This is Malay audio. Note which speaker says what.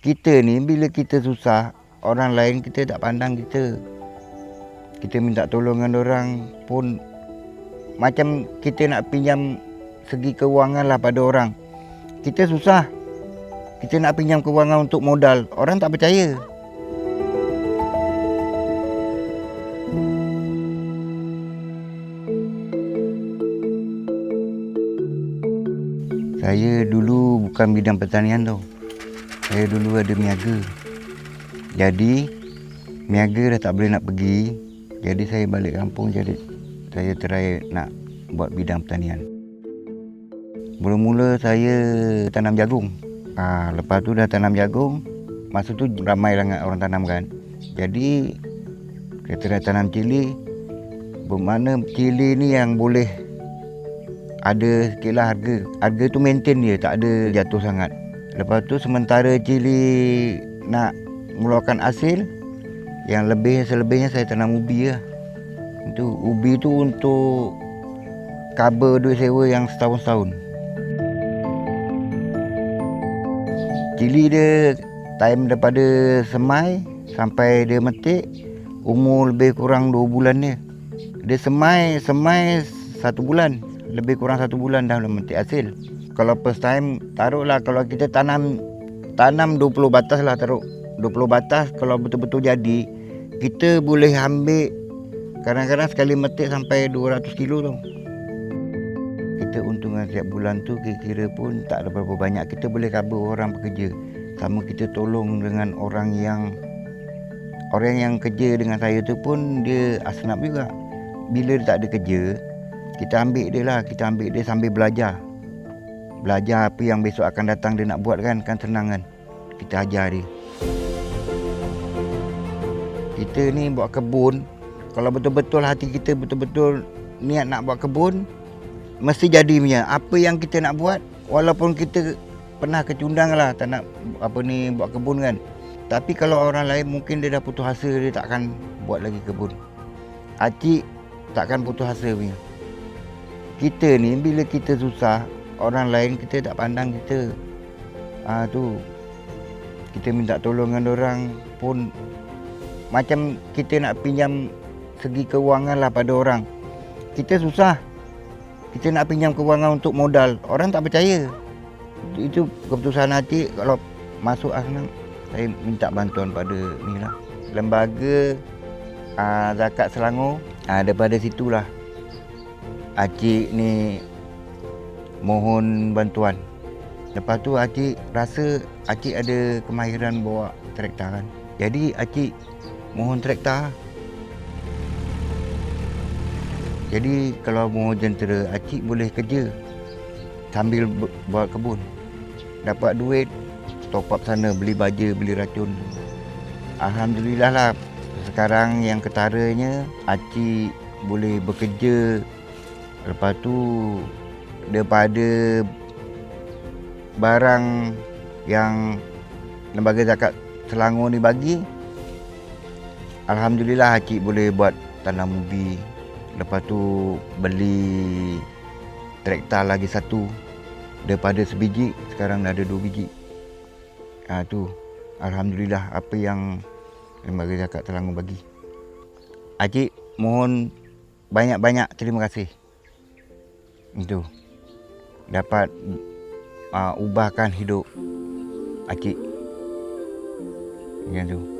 Speaker 1: kita ni bila kita susah, orang lain kita tak pandang kita. Kita minta tolong dengan orang pun macam kita nak pinjam segi kewangan lah pada orang. Kita susah. Kita nak pinjam kewangan untuk modal. Orang tak percaya. Saya dulu bukan bidang pertanian tau. Saya dulu ada niaga. Jadi niaga dah tak boleh nak pergi. Jadi saya balik kampung jadi saya try nak buat bidang pertanian. Mula-mula saya tanam jagung. Ha, lepas tu dah tanam jagung. Masa tu ramai sangat orang tanam kan. Jadi kita dah tanam cili. Bermakna cili ni yang boleh ada sikit lah harga. Harga tu maintain dia, tak ada jatuh sangat. Lepas tu sementara cili nak mengeluarkan hasil, yang lebih selebihnya saya tanam ubi lah. Itu ubi tu untuk cover duit sewa yang setahun-setahun. Cili dia time daripada semai sampai dia metik umur lebih kurang 2 bulan dia. Dia semai semai satu bulan lebih kurang satu bulan dah memetik hasil. Kalau first time taruhlah kalau kita tanam tanam 20 batas lah taruh 20 batas kalau betul-betul jadi kita boleh ambil kadang-kadang sekali metik sampai 200 kilo tu. Kita untungan setiap bulan tu kira-kira pun tak ada berapa banyak. Kita boleh cover orang bekerja. Sama kita tolong dengan orang yang orang yang kerja dengan saya tu pun dia asnaf juga. Bila dia tak ada kerja, kita ambil dia lah. Kita ambil dia sambil belajar. Belajar apa yang besok akan datang dia nak buat kan. Kan senang kan. Kita ajar dia. Kita ni buat kebun. Kalau betul-betul hati kita betul-betul niat nak buat kebun. Mesti jadi punya. Apa yang kita nak buat. Walaupun kita pernah kecundang lah. Tak nak apa ni buat kebun kan. Tapi kalau orang lain mungkin dia dah putus asa dia takkan buat lagi kebun. Acik takkan putus asa punya. Kita ni bila kita susah, orang lain kita tak pandang kita. Ah tu. Kita minta tolong dengan orang pun macam kita nak pinjam segi kewangan lah pada orang. Kita susah. Kita nak pinjam kewangan untuk modal. Orang tak percaya. Itu keputusan hati kalau masuk asnam saya minta bantuan pada ni lah lembaga aa, zakat Selangor aa, daripada situlah Acik ni mohon bantuan. Lepas tu Acik rasa Acik ada kemahiran bawa traktor kan. Jadi Acik mohon traktor jadi kalau mohon jentera Acik boleh kerja sambil buat kebun. Dapat duit top up sana beli baja beli racun. Alhamdulillah lah. Sekarang yang ketaranya Aci boleh bekerja. Lepas tu daripada barang yang lembaga zakat Selangor ni bagi alhamdulillah Aci boleh buat tanam ubi lepas tu beli traktor lagi satu daripada sebiji sekarang dah ada dua biji Ha, tu Alhamdulillah apa yang Lembaga Zakat Selangor bagi. Acik mohon banyak-banyak terima kasih. Itu. Dapat uh, ubahkan hidup Acik. Yang tu.